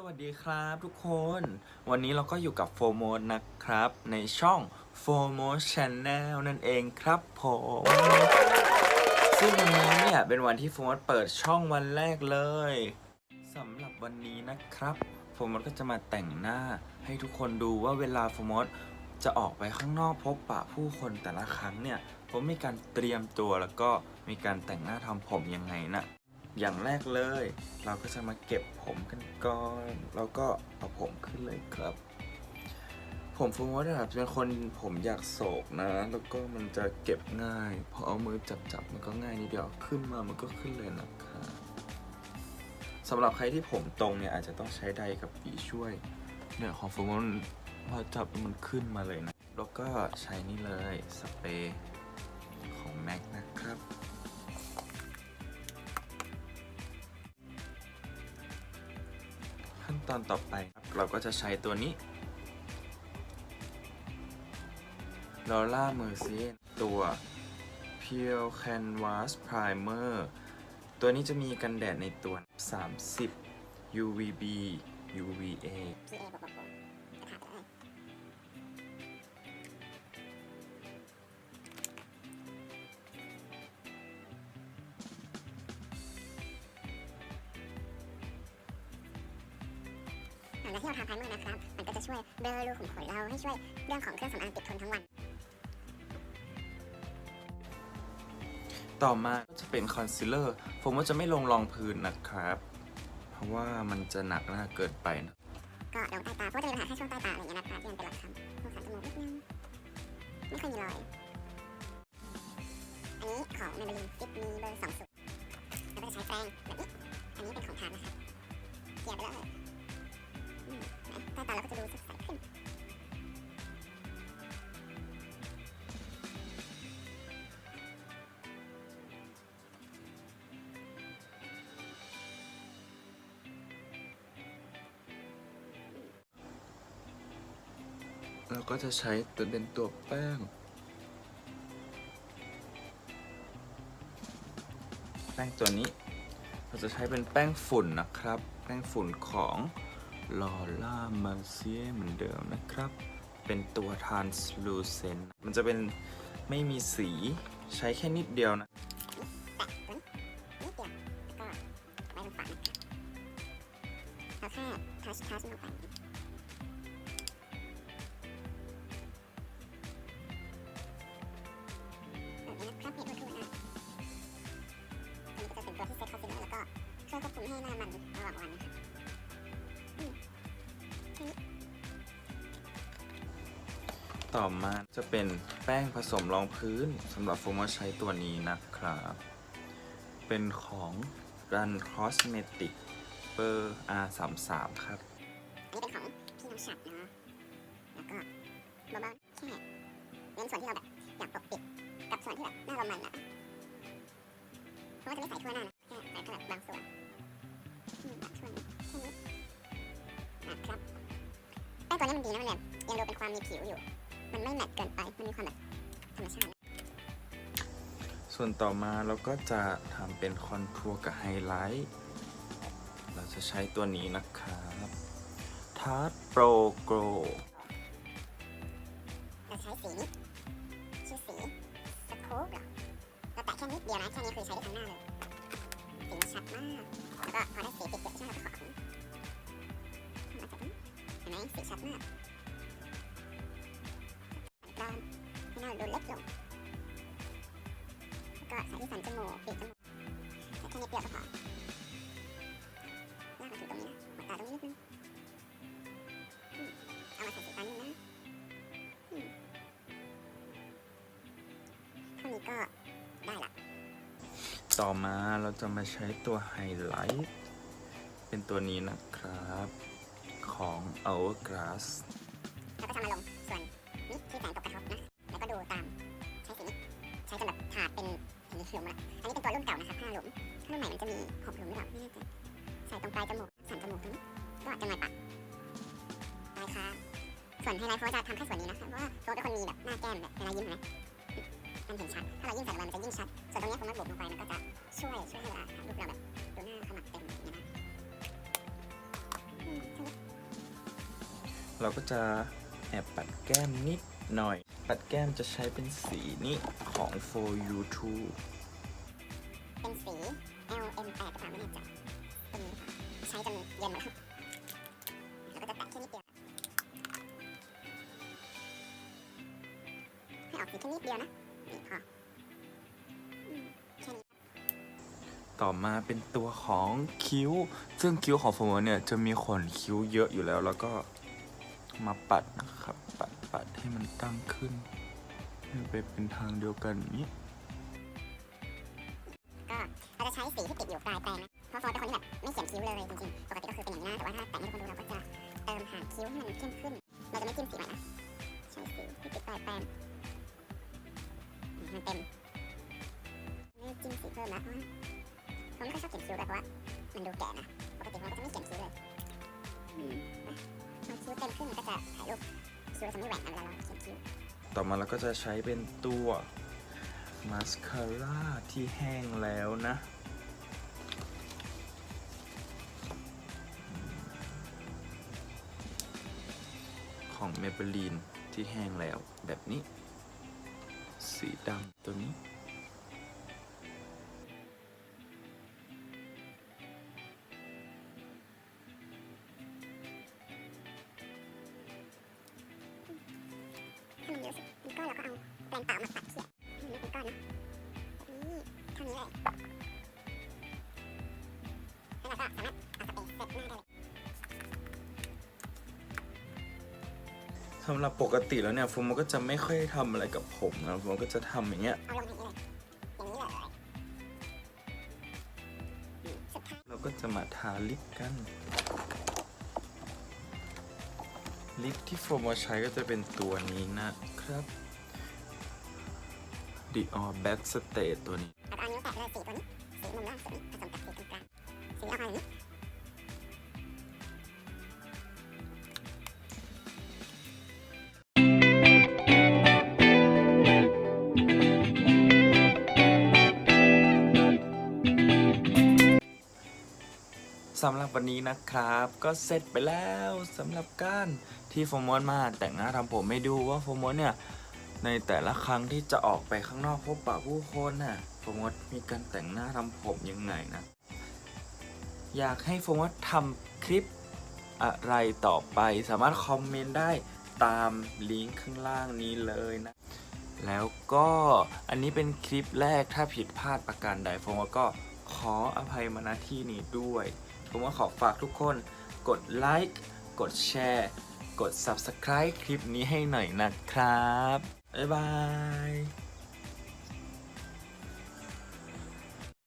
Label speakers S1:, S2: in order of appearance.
S1: สวัสดีครับทุกคน วันนี้เราก็อยู่กับโฟโมดนะครับ ในช่องโฟโม Channel นั่นเองครับผม ซึ่งวันนี้เนี่ยเป็นวันที่โฟโมดเปิดช่องวันแรกเลยสำหรับวันนี้นะครับโฟโมดก็จะมาแต่งหน้า ให้ทุกคนดูว่าเวลาโฟโมดจะออกไปข้างนอกพบปะผู้คนแต่ละครั้งเนี่ยผมมีการเตรียมตัวแล้วก็มีการแต่งหน้าทำผมยังไงนะ อย่างแรกเลย เราก็จะมาเก็บผมกันก่อนแล้วก็เอาผมขึ้นเลยครับ ผมฟูมว่าแบบเป็นคนผมอยากโศกนะ แล้วก็มันจะเก็บง่าย พอเอามือจับจับมันก็ง่ายนิดเดียวขึ้นมามันก็ขึ้นเลยนะครับสำหรับใครที่ผมตรงเนี่ยอาจจะต้องใช้ไดร์กับปีช่วยเนี่ยของฟูมมันพอจับมันขึ้นมาเลยนะ แล้วก็ใช้นี่เลยสเปรย์ของแม็กนะครับ ตอนต่อไปครับเราก็จะใช้ตัวนี้ l a u r a Mercier ตัว Pure Canvas Primer ตัวนี้จะมีกันแดดในตัว 30 UVB UVA
S2: PA บวกบวกบวก หลังจากที่เราทาไพรเมอร์นะครับ มันก็จะช่วยเบลอรูขุมขนเราให้ช่วยเรื่องของเครื่องสำอางติดทนทั้งวัน
S1: ต่อมาก็จะเป็นคอนซีลเลอร์ผมว่าจะไม่ลงรองพื้นนะครับ เพราะว่ามันจะหนักหน้าเกินไปนะ
S2: ก็ลงใต้ตาเพราะว่าจะมีปัญหาแค่ช่วงใต้ตาอะไรอย่างเงี้ยนะคะที่มันเป็นหลักคำตรงสันจมูกนิดนึงไม่ค่อยมีรอย อันนี้ของ Maybelline Fit Me เบอร์สองสุดแล้วก็จะใช้แปรงแบบนี้ อันนี้เป็นของทานนะครับเกลี่ยไปเลย เราก็จะใช้
S1: ตัวเป็นตัวแป้ง แป้งตัวนี้ เราจะใช้เป็นแป้งฝุ่นนะครับ แป้งฝุ่นของลอล่ามาเซียเหมือนเดิมนะครับ เป็นตัว translucent มันจะเป็นไม่มีสีใช้แค่นิดเดียวนะ
S2: แค่ทัชทัชลงไป ต่อมา
S1: จะเป็นแป้งผสมรองพื้นสำหรับโฟมใช้ตัวนี้นะครับ เป็นของรันคอสเมติกเบอร์ R33 ครับ
S2: อันนี้เป็นของพี่น้ำฉัดเนาะแล้วก็เบาๆแค่เน้นส่วนที่เราแบบอยากปกปิดกับส่วนที่แบบหน้าเรามันอะเพราะว่าจะไม่ใส่ทั่วหน้านะแค่ใส่แค่แบบบางส่วนบางส่วนแค่นี้นะครับแป้งตัวนี้มันดีนะมันแบบยังดูเป็นความมีผิวอยู่ มันไม่แมตต์เกินไป มันมีความแบบธรรมชาติ
S1: ส่วนต่อมาเราก็จะทำเป็นคอนทัวร์กับไฮไลท์ เราจะใช้ตัวนี้นะครับทาร์ตโปรโกร
S2: เราใช้สีนี้ชื่อสีสโคปเหรอเราแตะแค่นิดเดียวนะแค่นี้คือใช้ได้ทั้งหน้าเลยสีมันชัดมาก แล้วก็พอได้สีติดเยอะใช่ไหมเราก็ขอมาจากนี้เห็นไหมสีชัดมากาดูเล็กลงแล้วก็ใส่ที่สันจมูกปีกจมูกใส่แค่นิดเดียวก็พอลากมาถึงตรงนี้นะหัวตาตรงนี้นิดนึงอืมเอามาใส่สีฟ้านิดนะเท่านี้ก็ได้ละ
S1: ต่อมาเราจะมาใช้ตัวไฮไลท์เป็นตัวนี้นะครับของ Hourglass
S2: แล้วก็จะมาลงส่วนนี้ที่แสงตกกระทบนะแล้วก็ หลุมละอันนี้เป็นตัวรุ่นเก่านะครับห้าหลุมถ้ารุ่นใหม่มันจะมีหกหลุมหรือเปล่าไม่แน่ใจใส่ตรงปลายจมูกสันจมูกตรงนี้ก็จะหน่อยปากได้ค่ะส่วนไฮไลท์โฟจะทำแค่ส่วนนี้นะคะเพราะว่าโฟร์เป็นคนมีแบบหน้าแก้มแบบเวลายิ้มเห็นไหมมันเห็นชัด ถ้าเรายิ่งใส่ลงไปมันจะยิ่งชัด ส่วนตรงนี้โฟร์มาบุกลงไปมันก็จะช่วยช่วยให้เวลารูปเราแบบดูหน้าขมับเต็มอย่างเงี้ยนะอืม
S1: เราก็จะแอบปัดแก้มนิดหน่อย ปัดแก้มจะใช้เป็นสีนี้ของ for you too
S2: เป็นสี L M 8หรือเปล่าไม่แน่ใจเป็นนี้ค่ะใช้จนเย็นหมดแล้วแล้วก็จะแตะแค่นิดเดียวให้ออกสีแค่นิดเดียวนะนี่พอ
S1: ต่อมาเป็นตัวของคิ้ว ซึ่งคิ้วของโฟมเนี่ยจะมีขนคิ้วเยอะอยู่แล้ว แล้วก็มาปัดนะครับปัด ปัดให้มันตั้งขึ้นให้ไปเป็นทางเดียวกันอย่างนี้
S2: ก็เราจะใช้สีที่ติดอยู่ปลายแปรงนะเพราะโฟนเป็นคนที่แบบไม่เขียนคิ้วเลยจริงๆ ปกติก็คือเป็นอย่างนี้นะแต่ว่าถ้าแต่งให้ทุกคนดูเราก็จะเติมหางคิ้วให้มันเข้มขึ้น เราจะไม่จิ้มสีใหม่นะ ใช้สีที่ติดปลายแปรงอืมมันเต็ม ไม่จิ้มสีเพิ่มแล้วเพราะว่าผมไม่ค่อยชอบเขียนคิ้วด้วยเพราะว่ามันดูแก่นะ ปกติเราก็จะไม่เขียนคิ้วเลยอืมนะพอคิ้วเต็มขึ้นมันก็จะถ่ายรูป คิ้วเราจะไม่แหว่งนะเวลาเราเขียนคิ้ว
S1: ต่อมาเราก็จะใช้เป็นตัวมาสคาร่าที่แห้งแล้วนะของ
S2: เมเปิลีนที่แห้งแล้วแบบนี้ สีดำตัวนี้
S1: สำหรับปกติแล้วเนี่ยโฟมก็จะไม่ค่อยทำอะไรกับผมนะโฟมก็จะทำอย่างเงี้ย
S2: เรา
S1: ก็จะมาทาลิปกัน ลิปที่โฟมมาใช้ก็จะเป็นตัวนี้นะครับ Dior Backstage ตัวนี้
S2: ก็เลยสีตัวนี้ สีมุมล่างสุดนี้ผสมกับสีตรงกลางสีออกมาอย่างนี้
S1: สำหรับวันนี้นะครับ ก็เสร็จไปแล้วสำหรับการที่โฟมอนมาแต่งหน้าทำผมไม่ดูว่าโฟมอนเนี่ย ในแต่ละครั้งที่จะออกไปข้างนอกพบปะผู้คนน่ะ มอนมีการแต่งหน้าทำผมยังไงนะ อยากให้โฟมอนทำคลิปอะไรต่อไปสามารถคอมเมนต์ได้ตามลิงก์ข้างล่างนี้เลยนะ แล้วก็อันนี้เป็นคลิปแรกถ้าผิดพลาดประการใดโฟมอนก็ขออภัยมาณที่นี้ด้วย ผมว่าขอฝากทุกคนกดไลค์กดแชร์ กด Subscribe คลิปนี้ให้หน่อยนะครับ บ๊ายบาย